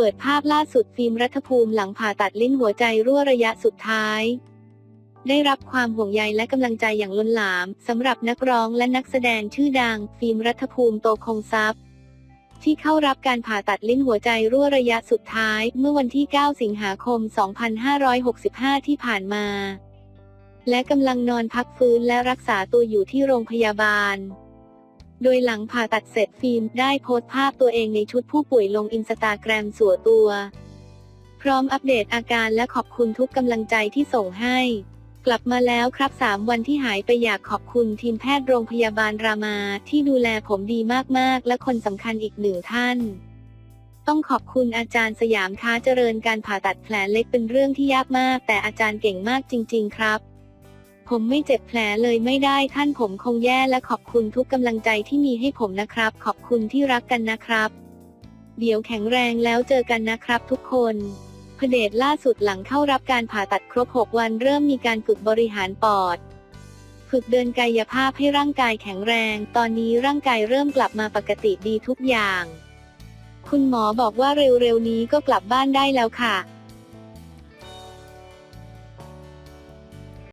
เปิดภาพล่าสุดฟิล์มรัฐภูมิหลังผ่าตัดลิ้นหัวใจรั่วระยะสุดท้าย ได้รับความห่วงใยและกำลังใจอย่างล้นหลามสำหรับนักร้องและนักแสดงชื่อดัง ฟิล์มรัฐภูมิโตคงทรัพย์ ที่เข้ารับการผ่าตัดลิ้นหัวใจรั่วระยะสุดท้าย เมื่อวันที่ 9 สิงหาคม 2565 ที่ผ่านมา และกำลังนอนพักฟื้นและรักษาตัวอยู่ที่โรงพยาบาล โดยหลังผ่าตัดเสร็จฟิล์มได้โพสต์ภาพตัวเองในชุดผู้ป่วยลงอินสตาแกรมส่วนตัว พร้อมอัปเดตอาการและขอบคุณทุกกำลังใจที่ส่งให้ กลับมาแล้วครับ 3 วันที่หายไปอยากขอบคุณทีมแพทย์โรงพยาบาลรามาที่ดูแลผมดีมากๆ และคนสำคัญอีกหนึ่งท่าน ต้องขอบคุณอาจารย์สยามค้าเจริญการผ่าตัดแผลเล็กเป็นเรื่องที่ยากมาก แต่อาจารย์เก่งมากจริง ๆ ครับ ผมไม่เจ็บแผลเลยไม่ได้ท่านผมคงแย่และขอบคุณทุกกำลังใจที่มีให้ผมนะครับ ขอบคุณที่รักกันนะครับ เดี๋ยวแข็งแรงแล้วเจอกันนะครับทุกคนพเดชล่าสุดหลังเข้ารับการผ่าตัดครบ 6 วันเริ่มมีการฝึกบริหารปอด ฝึกเดินกายภาพให้ร่างกายแข็งแรง ตอนนี้ร่างกายเริ่มกลับมาปกติดีทุกอย่าง คุณหมอบอกว่าเร็วๆนี้ก็กลับบ้านได้แล้วค่ะ